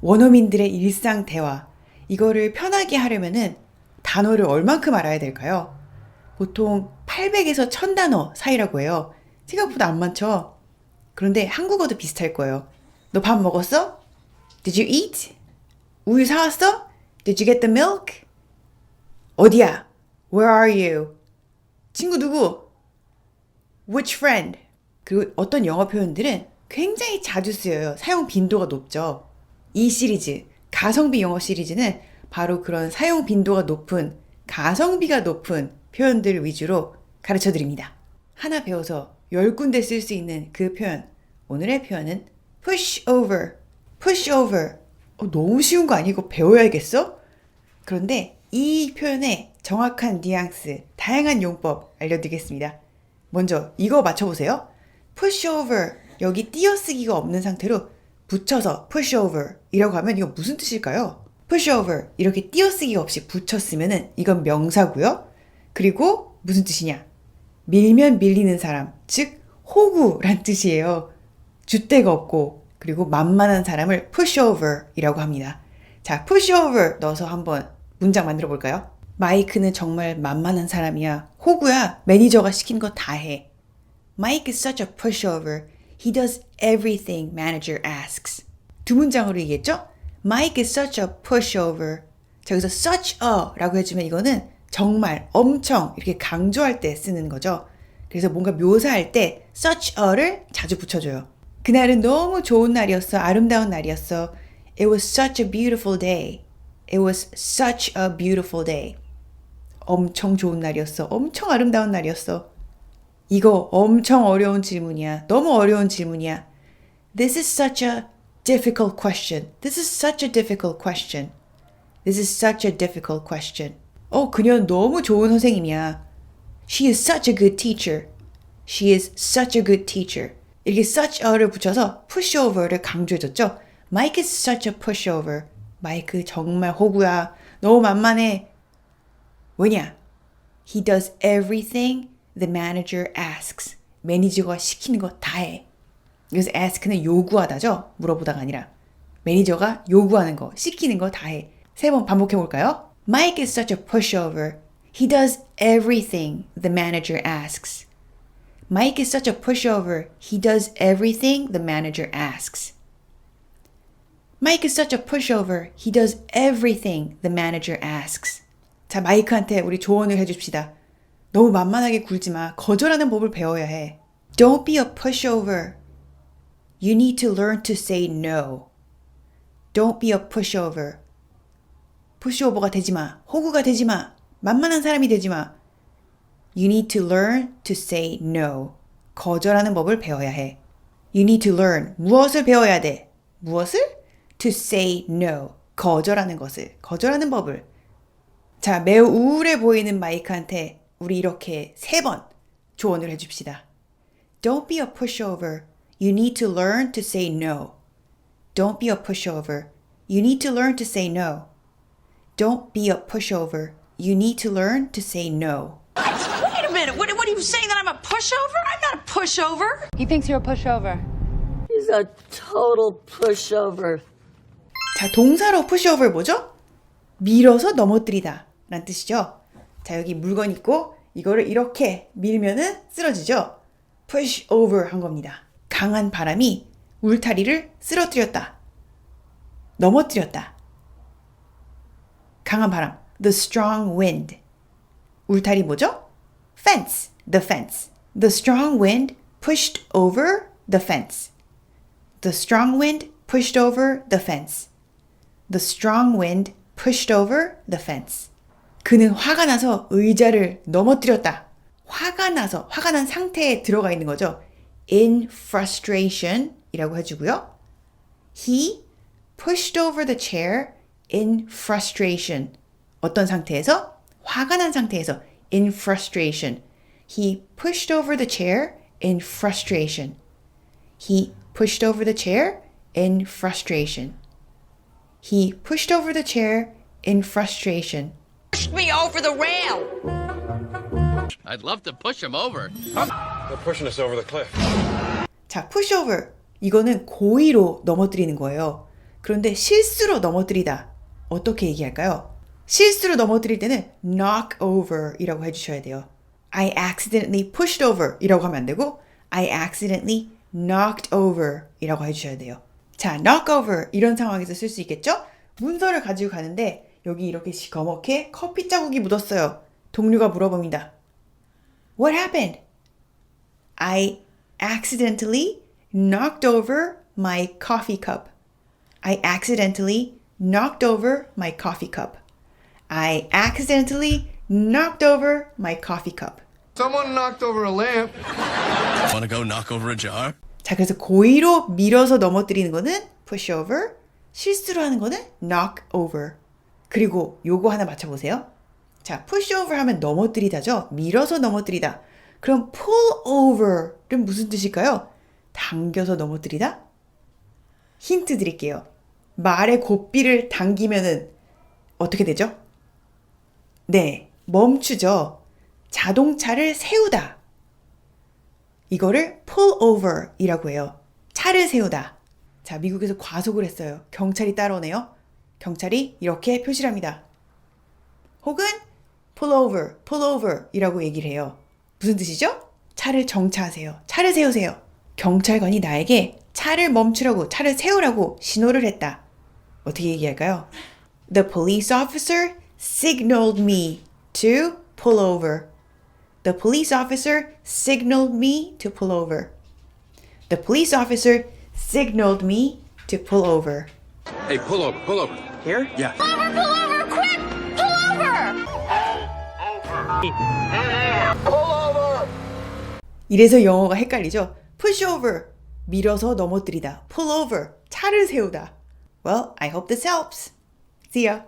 원어민들의 일상 대화. 이거를 편하게 하려면은 단어를 얼만큼 알아야 될까요? 보통 800에서 1000단어 사이라고 해요. 생각보다 안 많죠? 그런데 한국어도 비슷할 거예요. 너 밥 먹었어? Did you eat? 우유 사왔어? Did you get the milk? 어디야? Where are you? 친구 누구? Which friend? 그리고 어떤 영어 표현들은 굉장히 자주 쓰여요. 사용 빈도가 높죠. 이 시리즈, 가성비 영어 시리즈는 바로 그런 사용 빈도가 높은, 가성비가 높은 표현들 위주로 가르쳐 드립니다. 하나 배워서 열 군데 쓸 수 있는 그 표현. 오늘의 표현은 push over. push over. 어, 너무 쉬운 거 아니고 배워야겠어? 그런데 이 표현의 정확한 뉘앙스, 다양한 용법 알려드리겠습니다. 먼저 이거 맞춰보세요. push over. 여기 띄어쓰기가 없는 상태로 붙여서 push over 이라고 하면 이거 무슨 뜻일까요? push over 이렇게 띄어쓰기가 없이 붙였으면은 이건 명사고요. 그리고 무슨 뜻이냐? 밀면 밀리는 사람, 즉 호구란 뜻이에요. 줏대가 없고 그리고 만만한 사람을 push over 이라고 합니다. 자, push over 넣어서 한번 문장 만들어 볼까요? 마이크는 정말 만만한 사람이야. 호구야. 매니저가 시킨 거 다 해. Mike is such a pushover. He does everything manager asks. 두 문장으로 얘기했죠? Mike is such a pushover. 자, 여기서 such a 라고 해주면 이거는 정말, 엄청 이렇게 강조할 때 쓰는 거죠. 그래서 뭔가 묘사할 때 such a를 자주 붙여줘요. 그날은 너무 좋은 날이었어. 아름다운 날이었어. It was such a beautiful day. It was such a beautiful day. 엄청 좋은 날이었어. 엄청 아름다운 날이었어. 이거 엄청 어려운 질문이야. 너무 어려운 질문이야. This is such a difficult question. This is such a difficult question. This is such a difficult question. 어, 그녀는 너무 좋은 선생님이야. She is such a good teacher. She is such a good teacher. 이렇게 such a를 붙여서 pushover를 강조해줬죠. Mike is such a pushover. 마이크 정말 호구야. 너무 만만해. 왜냐? He does everything the manager asks. 매니저가 시키는 거 다 해. 그래서 ask는 요구하다죠? 물어보다가 아니라. 매니저가 요구하는 거, 시키는 거 다 해. 세 번 반복해 볼까요? Mike is such a pushover. He does everything the manager asks. Mike is such a pushover. He does everything the manager asks. Mike is such a pushover. He does everything the manager asks. 자, 마이크한테 우리 조언을 해줍시다. 너무 만만하게 굴지 마. 거절하는 법을 배워야 해. Don't be a pushover. You need to learn to say no. Don't be a pushover. 푸시오버가 되지 마. 호구가 되지 마. 만만한 사람이 되지 마. You need to learn to say no. 거절하는 법을 배워야 해. You need to learn. 무엇을 배워야 돼? 무엇을? To say no. 거절하는 것을. 거절하는 법을. 자, 매우 우울해 보이는 마이크한테 우리 이렇게 세 번 조언을 해줍시다. Don't be a pushover. You need to learn to say no. Don't be a pushover. You need to learn to say no. Don't be a pushover. You need to learn to say no. Wait a minute. What, what are you saying that I'm a pushover? I'm not a pushover. He thinks you're a pushover. He's a total pushover. 자, 동사로 pushover 뭐죠? 밀어서 넘어뜨리다 라는 뜻이죠. 자, 여기 물건 있고 이거를 이렇게 밀면은 쓰러지죠. push over 한 겁니다. 강한 바람이 울타리를 쓰러뜨렸다. 넘어뜨렸다. 강한 바람. The strong wind. 울타리 뭐죠? fence. The fence. The strong wind pushed over the fence. The strong wind pushed over the fence. The strong wind pushed over the fence. 그는 화가 나서 의자를 넘어뜨렸다. 화가 나서, 화가 난 상태에 들어가 있는 거죠. in frustration 이라고 해주고요. He pushed over the chair in frustration. 어떤 상태에서? 화가 난 상태에서 in frustration. He pushed over the chair in frustration. He pushed over the chair in frustration. He pushed over the chair in frustration. Pushed me over the rail. I'd love to push him over. They're pushing us over the cliff. 자, push over. 이거는 고의로 넘어뜨리는 거예요. 그런데 실수로 넘어뜨리다. 어떻게 얘기할까요? 실수로 넘어뜨릴 때는 knock over 이라고 해주셔야 돼요. I accidentally pushed over 이라고 하면 안 되고 I accidentally knocked over 이라고 해주셔야 돼요. 자, knock over 이런 상황에서 쓸 수 있겠죠? 문서를 가지고 가는데 여기 이렇게 시커멓게 커피 자국이 묻었어요. 동료가 물어봅니다. What happened? I accidentally knocked over my coffee cup. I accidentally knocked over my coffee cup. I accidentally knocked over my coffee cup. Someone knocked over a lamp. Want to go knock over a jar? 자, 그래서 고의로 밀어서 넘어뜨리는 거는 push over, 실수로 하는 거는 knock over. 그리고 요거 하나 맞춰보세요. 자, push over 하면 넘어뜨리다죠? 밀어서 넘어뜨리다. 그럼 pull over는 무슨 뜻일까요? 당겨서 넘어뜨리다? 힌트 드릴게요. 말의 고삐를 당기면은 어떻게 되죠? 네, 멈추죠. 자동차를 세우다. 이거를 pull over 이라고 해요. 차를 세우다. 자, 미국에서 과속을 했어요. 경찰이 따라오네요. 경찰이 이렇게 표시를 합니다. 혹은 pull over, pull over 이라고 얘기를 해요. 무슨 뜻이죠? 차를 정차하세요. 차를 세우세요. 경찰관이 나에게 차를 멈추라고, 차를 세우라고 신호를 했다. 어떻게 얘기할까요? The police officer signaled me to pull over. The police officer signaled me to pull over. The police officer signaled me to pull over. Hey, pull over, pull over. Here? Yeah. 이래서 영어가 헷갈리죠? push over 밀어서 넘어뜨리다. pull over 차를 세우다. Well, I hope this helps. See ya.